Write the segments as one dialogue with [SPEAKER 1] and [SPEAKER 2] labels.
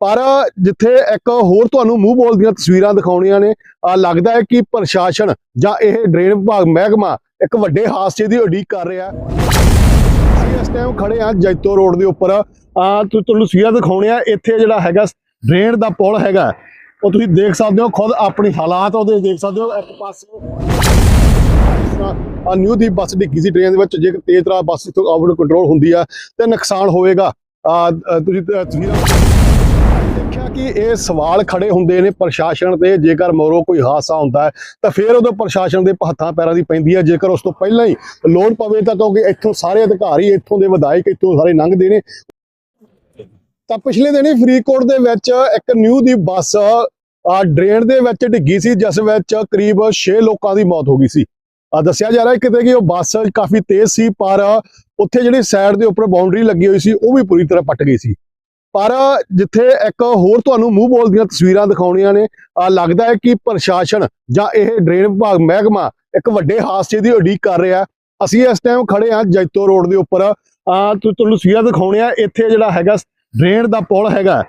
[SPEAKER 1] ਪਰ ਜਿੱਥੇ ਇੱਕ ਹੋਰ ਤੁਹਾਨੂੰ ਮੂੰਹ ਬੋਲ ਦੀਆਂ ਤਸਵੀਰਾਂ ਦਿਖਾਉਣੀਆਂ ਨੇ ਲੱਗਦਾ ਹੈ ਕਿ ਪ੍ਰਸ਼ਾਸਨ ਜਾਂ ਇਹ ਡਰੇਨ ਵਿਭਾਗ ਮਹਿਕਮਾ ਇੱਕ ਵੱਡੇ ਹਾਦਸੇ ਦੀ ਉਡੀਕ ਕਰ ਰਿਹਾ ਅਸੀਂ ਇਸ ਟਾਈਮ ਖੜੇ ਆ ਜੈਤੋ ਰੋਡ ਦੇ ਉੱਪਰ। ਆ ਤੁਹਾਨੂੰ ਤਸਵੀਰਾਂ ਦਿਖਾਉਣੇ ਆ। ਇੱਥੇ ਜਿਹੜਾ ਹੈਗਾ ਡਰੇਨ ਦਾ ਪੁਲ ਹੈਗਾ। ਉਹ ਤੁਸੀਂ ਦੇਖ ਸਕਦੇ ਹੋ, ਖੁਦ ਆਪਣੀ ਹਾਲਾਤ ਉਹਦੇ ਦੇਖ ਸਕਦੇ ਹੋ। ਇੱਕ ਪਾਸੇ ਆ ਨਿਊ ਦੀ ਬੱਸ ਡਿੱਗੀ ਸੀ ਟ੍ਰੇਨ ਦੇ ਵਿੱਚ। ਜੇਕਰ ਤੇਜ਼ ਤਰਾ ਬੱਸ ਤੋਂ ਆਊਟ ਕੰਟਰੋਲ ਹੁੰਦੀ ਆ, ਤੇ ਨੁਕਸਾਨ ਹੋਵੇਗਾ। ਤੁਸੀਂ ਤਸਵੀਰਾਂ ਦੇਖਿਆ ਕਿ ਇਹ ਸਵਾਲ ਖੜੇ ਹੁੰਦੇ ਨੇ ਪ੍ਰਸ਼ਾਸਨ ਤੇ ਜੇਕਰ ਮੋਰੋ ਕੋਈ ਹਾਦਸਾ ਹੁੰਦਾ ਹੈ, ਤਾਂ ਫਿਰ ਉਦੋਂ ਪ੍ਰਸ਼ਾਸਨ ਦੇ ਹੱਥਾਂ ਪੈਰਾਂ ਦੀ ਪੈਂਦੀ ਹੈ। ਜੇਕਰ ਉਸ ਤੋਂ ਪਹਿਲਾਂ ਹੀ ਲੋੜ ਪਵੇ ਤਾਂ ਕਿਉਂਕਿ ਇੱਥੋਂ ਸਾਰੇ ਅਧਿਕਾਰੀ, ਇੱਥੋਂ ਦੇ ਵਿਧਾਇਕ, ਇੱਥੋਂ ਸਾਰੇ ਲੰਘਦੇ ਨੇ। ਤਾਂ ਪਿਛਲੇ ਦਿਨੀ ਫਰੀਦਕੋਟ ਦੇ ਵਿੱਚ ਇੱਕ ਨਿਊ ਦੀ ਬੱਸ ਆ ਡਰੇਨ ਦੇ ਵਿੱਚ ਡਿੱਗੀ ਸੀ, ਜਿਸ ਵਿੱਚ ਕਰੀਬ 6 ਲੋਕਾਂ ਦੀ ਮੌਤ ਹੋ ਗਈ ਸੀ। ਆ ਦੱਸਿਆ ਜਾ ਰਿਹਾ ਕਿਤੇ ਕਿ ਉਹ ਬੱਸ ਕਾਫੀ ਤੇਜ਼ ਸੀ, ਪਰ ਉੱਥੇ ਜਿਹੜੀ ਸਾਈਡ ਦੇ ਉੱਪਰ ਬਾਉਂਡਰੀ ਲੱਗੀ ਹੋਈ ਸੀ, ਉਹ ਵੀ ਪੂਰੀ ਤਰ੍ਹਾਂ ਪੱਟ ਗਈ ਸੀ। ਪਰ ਜਿੱਥੇ ਇੱਕ ਹੋਰ ਤੁਹਾਨੂੰ ਮੂੰਹ ਬੋਲ ਦੀਆਂ ਤਸਵੀਰਾਂ ਦਿਖਾਉਣੀਆਂ ਨੇ ਲੱਗਦਾ ਹੈ ਕਿ ਪ੍ਰਸ਼ਾਸਨ ਜਾਂ ਇਹ ਡਰੇਨ ਵਿਭਾਗ ਮਹਿਕਮਾ ਇੱਕ ਵੱਡੇ ਹਾਦਸੇ ਦੀ ਉਡੀਕ ਕਰ ਰਿਹਾ ਅਸੀਂ ਇਸ ਟਾਈਮ ਖੜੇ ਆ ਜੈਤੋ ਰੋਡ ਦੇ ਉੱਪਰ। ਆ ਤੁਹਾਨੂੰ ਤਸਵੀਰਾਂ ਦਿਖਾਉਣੇ ਆ ਇੱਥੇ ਜਿਹੜਾ ਹੈਗਾ ਡਰੇਨ ਦਾ ਪੁਲ ਹੈਗਾ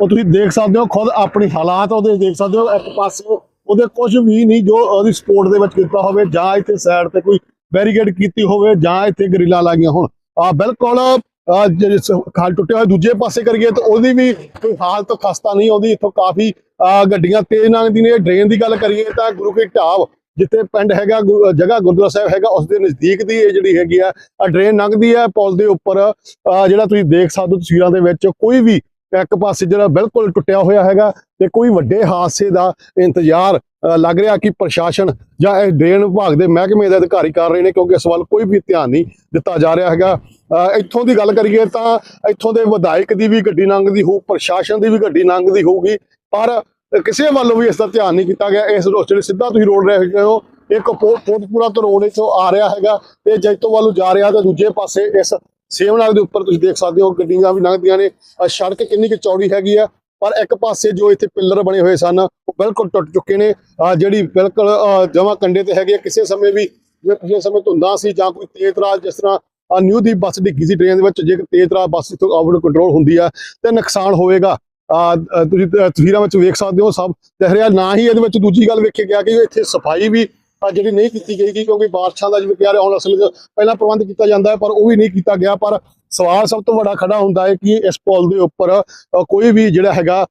[SPEAKER 1] ਉਹ ਤੁਸੀਂ ਦੇਖ ਸਕਦੇ ਹੋ, ਖੁਦ ਆਪਣੀ ਹਾਲਾਤ ਉਹਦੇ ਦੇਖ ਸਕਦੇ ਹੋ, ਇੱਕ ਪਾਸੇ ਉਹਦੇ ਕੁਝ ਵੀ ਨਹੀਂ, ਜੋ ਉਹਦੀ ਸਪੋਰਟ ਦੇ ਵਿੱਚ ਕੀਤਾ ਹੋਵੇ, ਜਾਂ ਇੱਥੇ ਸਾਈਡ ਤੇ ਕੋਈ ਬੈਰੀਕੇਡ ਕੀਤੀ ਹੋਵੇ, ਜਾਂ ਇੱਥੇ ਗਰਿੱਲਾਂ ਲਾਗੀਆਂ ਹੋਣ। ਆ ਬਿਲਕੁਲ ਖਾਲ ਟੁੱਟਿਆ ਹੋਇਆ ਦੂਜੇ ਪਾਸੇ ਕਰੀਏ ਤਾਂ ਉਹਦੀ ਵੀ ਕੋਈ ਹਾਲਤ ਖਸਤਾ ਨਹੀਂ ਆਉਂਦੀ, ਇੱਥੋਂ ਕਾਫੀ ਆਹ ਗੱਡੀਆਂ ਤੇਜ਼ ਲੰਘਦੀ ਨੇ ਡਰੇਨ ਦੀ ਗੱਲ ਕਰੀਏ ਤਾਂ ਗੁਰੂ ਕੀ ਢਾਬ, ਜਿੱਥੇ ਪਿੰਡ ਹੈਗਾ ਜਗ੍ਹਾ ਗੁਰਦੁਆਰਾ ਸਾਹਿਬ ਹੈਗਾ, ਉਸ ਦੇ ਨਜ਼ਦੀਕ ਦੀ ਇਹ ਜਿਹੜੀ ਹੈਗੀ ਆ ਡਰੇਨ ਲੰਘਦੀ ਹੈ ਪੁਲ ਦੇ ਉੱਪਰ ਆਹ ਜਿਹੜਾ ਤੁਸੀਂ ਦੇਖ ਸਕਦੇ ਹੋ ਤਸਵੀਰਾਂ ਦੇ ਵਿੱਚ, ਕੋਈ ਵੀ ਇੱਕ ਪਾਸੇ ਜਿਹੜਾ ਬਿਲਕੁਲ ਟੁੱਟਿਆ ਹੋਇਆ ਹੈਗਾ ਤੇ ਕੋਈ ਵੱਡੇ ਹਾਦਸੇ ਦਾ ਇੰਤਜ਼ਾਰ ਲੱਗ ਰਿਹਾ ਕਿ ਪ੍ਰਸ਼ਾਸਨ ਜਾਂ ਇਹ ਡਰੇਨ ਵਿਭਾਗ ਦੇ ਮਹਿਕਮੇ ਦੇ ਅਧਿਕਾਰੀ ਕਰ ਰਹੇ ਨੇ ਕਿਉਂਕਿ ਇਸ ਵੱਲ ਕੋਈ ਵੀ ਧਿਆਨ ਨਹੀਂ ਦਿੱਤਾ ਜਾ ਰਿਹਾ ਹੈਗਾ। ਇੱਥੋਂ ਦੀ ਗੱਲ ਕਰੀਏ ਤਾਂ ਇੱਥੋਂ ਦੇ ਵਿਧਾਇਕ ਦੀ ਵੀ ਗੱਡੀ ਲੰਘਦੀ ਹੋਊ ਪ੍ਰਸ਼ਾਸਨ ਦੀ ਵੀ ਗੱਡੀ ਲੰਘਦੀ ਹੋਊਗੀ ਪਰ ਕਿਸੇ ਵੱਲੋਂ ਵੀ ਇਸ ਦਾ ਧਿਆਨ ਨਹੀਂ ਕੀਤਾ ਗਿਆ। ਇਸ ਰੋਡ ਸਿੱਧਾ ਤੁਸੀਂ ਰੋਡ ਰਹੇ ਹੈਗੇ ਹੋ ਇੱਕ ਕੋਟਪੂਰਾ ਤੋਂ ਰੋਡ ਇੱਥੋਂ ਆ ਰਿਹਾ ਹੈਗਾ ਤੇ ਜੈਤੋ ਵੱਲੋਂ ਜਾ ਰਿਹਾ ਤੇ ਦੂਜੇ ਪਾਸੇ ਇਸ ਸੇਵਨਾਗ ਦੇ ਉੱਪਰ ਤੁਸੀਂ ਦੇਖ ਸਕਦੇ ਹੋ ਗੱਡੀਆਂ ਵੀ ਲੰਘਦੀਆਂ ਨੇ। ਸੜਕ ਕਿੰਨੀ ਕੁ ਚੌੜੀ ਹੈਗੀ ਆ ਪਰ ਇੱਕ ਪਾਸੇ ਜੋ ਇੱਥੇ ਪਿੱਲਰ ਬਣੇ ਹੋਏ ਸਨ ਉਹ ਬਿਲਕੁਲ ਟੁੱਟ ਚੁੱਕੇ ਨੇ। ਜਿਹੜੀ ਬਿਲਕੁਲ ਜਮਾ ਕੰਡੇ ਤੇ ਹੈਗੇ ਆ, ਕਿਸੇ ਸਮੇਂ ਵੀ ਜੇ ਪਿਛਲੇ ਸਮੇਂ ਧੁੰਦਾਂ ਸੀ ਜਾਂ ਕੋਈ ਤੇਜ਼ ਤਰਾਜ ਜਿਸ ਤਰ੍ਹਾਂ ਆ ਨਿਊ ਦੀ ਬੱਸ ਡਿੱਗੀ ਸੀ ਟ੍ਰੇਨ ਦੇ ਵਿੱਚ, ਜੇ ਤੇਜ਼ ਤਰਾਜ ਬੱਸ ਤੋਂ ਆਊਟ ਕੰਟਰੋਲ ਹੁੰਦੀ ਆ, ਤੇ ਨੁਕਸਾਨ ਹੋਵੇਗਾ। ਤੁਸੀਂ ਤਸਵੀਰਾਂ ਵਿੱਚ ਵੇਖ ਸਕਦੇ ਹੋ ਸਭ ਦਿਖ ਰਿਹਾ ਨਾ ਹੀ ਇਹਦੇ ਵਿੱਚ ਦੂਜੀ ਗੱਲ ਵੇਖੀ ਗਿਆ ਕਿ ਇੱਥੇ ਸਫ਼ਾਈ ਵੀ ਜਿਹੜੀ ਨਹੀਂ ਕੀਤੀ ਗਈ ਕਿਉਂਕਿ ਬਾਰਿਸ਼ਾਂ ਦਾ ਜਿਵੇਂ ਕਿਹਾ ਰਿਹਾ, ਹੁਣ ਅਸਲ ਵਿੱਚ ਪਹਿਲਾਂ ਪ੍ਰਬੰਧ ਕੀਤਾ ਜਾਂਦਾ ਹੈ, ਪਰ ਉਹ ਵੀ ਨਹੀਂ ਕੀਤਾ ਗਿਆ। ਪਰ ਸਵਾਲ ਸਭ ਤੋਂ ਵੱਡਾ ਖੜਾ ਹੁੰਦਾ ਹੈ ਕਿ ਇਸ ਪੁਲ ਦੇ ਉੱਪਰ ਕੋਈ ਵੀ ਜਿਹੜਾ ਹੈਗਾ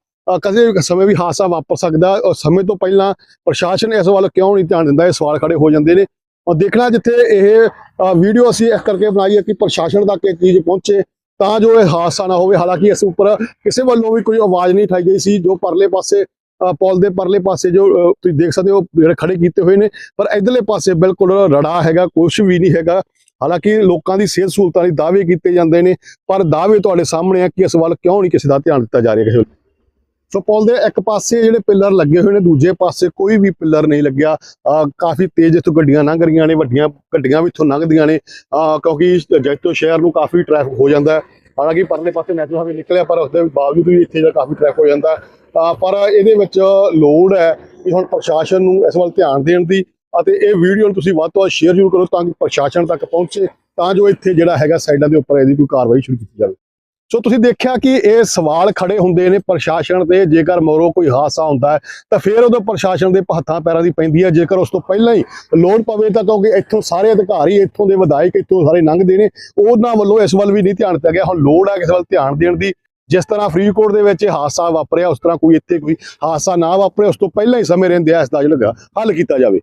[SPEAKER 1] ਕਦੇ ਵੀ ਸਮੇਂ ਵੀ ਹਾਦਸਾ ਵਾਪਰ ਸਕਦਾ। ਔਰ ਸਮੇਂ ਤੋਂ ਪਹਿਲਾਂ ਪ੍ਰਸ਼ਾਸਨ ਇਸ ਵੱਲ ਕਿਉਂ ਨਹੀਂ ਧਿਆਨ ਦਿੰਦਾ? ਇਹ ਸਵਾਲ ਖੜੇ ਹੋ ਜਾਂਦੇ ਨੇ। ਔਰ ਦੇਖਣਾ ਜਿੱਥੇ ਇਹ ਵੀਡੀਓ ਅਸੀਂ ਇਸ ਕਰਕੇ ਬਣਾਈ ਹੈ ਕਿ ਪ੍ਰਸ਼ਾਸਨ ਤੱਕ ਇਹ ਚੀਜ਼ ਪਹੁੰਚੇ ਤਾਂ ਜੋ ਇਹ ਹਾਦਸਾ ਨਾ ਹੋਵੇ। ਹਾਲਾਂਕਿ ਇਸ ਉੱਪਰ ਕਿਸੇ ਵੱਲੋਂ ਵੀ ਕੋਈ ਆਵਾਜ਼ ਨਹੀਂ ਠਾਈ ਗਈ ਸੀ ਜੋ ਪਰਲੇ ਪਾਸੇ ਅ, ਦੇ ਪਰਲੇ ਪਾਸੇ ਜੋ ਤੁਸੀਂ ਦੇਖ ਸਕਦੇ ਹੋ ਜਿਹੜੇ ਖੜੇ ਕੀਤੇ ਹੋਏ ਨੇ। ਪਰ ਇਧਰਲੇ ਪਾਸੇ ਬਿਲਕੁਲ ਰੜਾ ਹੈਗਾ ਕੁਝ ਵੀ ਨਹੀਂ ਹੈਗਾ। ਹਾਲਾਂਕਿ ਲੋਕਾਂ ਦੀ ਸਿਹਤ ਸਹੂਲਤਾਂ ਲਈ ਦਾਅਵੇ ਕੀਤੇ ਜਾਂਦੇ ਨੇ ਪਰ ਦਾਅਵੇ ਤੁਹਾਡੇ ਸਾਹਮਣੇ ਆ ਕਿ ਇਸ ਵੱਲ ਕਿਉਂ ਨਹੀਂ ਕਿਸੇ ਦਾ ਧਿਆਨ ਦਿੱਤਾ ਜਾ ਰਿਹਾ ਕਿਸੇ ਸੋ ਪੁਲ ਦੇ ਇੱਕ ਪਾਸੇ ਜਿਹੜੇ ਪਿੱਲਰ ਲੱਗੇ ਹੋਏ ਨੇ, ਦੂਜੇ ਪਾਸੇ ਕੋਈ ਵੀ ਪਿੱਲਰ ਨਹੀਂ ਲੱਗਿਆ। ਕਾਫੀ ਤੇਜ਼ ਇੱਥੋਂ ਗੱਡੀਆਂ ਲੰਘ ਰਹੀਆਂ ਨੇ, ਵੱਡੀਆਂ ਗੱਡੀਆਂ ਵੀ ਇੱਥੋਂ ਲੰਘਦੀਆਂ ਨੇ। ਅਹ ਕਿਉਂਕਿ ਜੈਤੋ ਸ਼ਹਿਰ ਨੂੰ ਕਾਫੀ ਟ੍ਰੈਫਿਕ ਹੋ ਜਾਂਦਾ ਹੈ। ਹਾਲਾਂਕਿ ਪਰਲੇ ਪਾਸੇ ਨੈਸ਼ਨਲ ਹਾਈਵੇ ਨਿਕਲਿਆ, ਪਰ ਉਸਦੇ ਬਾਵਜੂਦ ਵੀ ਇੱਥੇ ਜਿਹੜਾ ਕਾਫੀ ਟ੍ਰੈਫਿਕ ਹੋ ਜਾਂਦਾ। ਪਰ ਇਹਦੇ ਵਿੱਚ ਲੋੜ ਹੈ ਕਿ ਹੁਣ ਪ੍ਰਸ਼ਾਸਨ ਨੂੰ ਇਸ ਵੱਲ ਧਿਆਨ ਦੇਣ ਦੀ ਅਤੇ ਇਹ ਵੀਡੀਓ ਨੂੰ ਤੁਸੀਂ ਵੱਧ ਤੋਂ ਵੱਧ ਸ਼ੇਅਰ ਜ਼ਰੂਰ ਕਰੋ ਤਾਂ ਕਿ ਪ੍ਰਸ਼ਾਸਨ ਤੱਕ ਪਹੁੰਚੇ, ਤਾਂ ਜੋ ਇੱਥੇ ਜਿਹੜਾ ਹੈਗਾ ਸਾਈਡਾਂ ਦੇ ਉੱਪਰ ਇਹਦੀ ਕੋਈ ਕਾਰਵਾਈ ਸ਼ੁਰੂ ਕੀਤੀ ਜਾਵੇ। ਸੋ ਤੁਸੀਂ ਦੇਖਿਆ ਕਿ ਇਹ ਸਵਾਲ ਖੜੇ ਹੁੰਦੇ ਨੇ ਪ੍ਰਸ਼ਾਸਨ ਤੇ, ਜੇਕਰ ਮੋਰੋ ਕੋਈ ਹਾਦਸਾ ਹੁੰਦਾ ਹੈ, ਤਾਂ ਫਿਰ ਉਦੋਂ ਪ੍ਰਸ਼ਾਸਨ ਦੇ ਹੱਥਾਂ ਪੈਰਾਂ ਦੀ ਪੈਂਦੀ ਹੈ। ਜੇਕਰ ਉਸ ਤੋਂ ਪਹਿਲਾਂ ਹੀ ਲੋੜ ਪਵੇ ਤਾਂ ਕਿਉਂਕਿ ਇੱਥੋਂ ਸਾਰੇ ਅਧਿਕਾਰੀ, ਇੱਥੋਂ ਦੇ ਵਿਧਾਇਕ, ਇੱਥੋਂ ਸਾਰੇ ਲੰਘਦੇ ਨੇ, ਉਹਨਾਂ ਵੱਲੋਂ ਇਸ ਵੱਲ ਵੀ ਨਹੀਂ ਧਿਆਨ ਦਿੱਤਾ ਗਿਆ। ਹੁਣ ਲੋੜ ਹੈ ਇਸ ਵੱਲ ਧਿਆਨ ਦੇਣ ਦੀ। ਜਿਸ ਤਰ੍ਹਾਂ ਫਰੀਦਕੋਟ ਦੇ ਵਿੱਚ ਇਹ ਹਾਦਸਾ ਵਾਪਰਿਆ, ਉਸ ਤਰ੍ਹਾਂ ਕੋਈ ਇੱਥੇ ਕੋਈ ਹਾਦਸਾ ਨਾ ਵਾਪਰੇ, ਉਸ ਤੋਂ ਪਹਿਲਾਂ ਹੀ ਸਮੇਂ ਰਹਿੰਦੇ ਆ ਇਸ ਦਾ ਜਿਹੜਾ ਹੱਲ ਕੀਤਾ ਜਾਵੇ।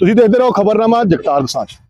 [SPEAKER 1] ਤੁਸੀਂ ਦੇਖਦੇ ਰਹੋ ਖਬਰਨਾਮਾ, ਜਗਤਾਰ ਦਸਾਂਝ।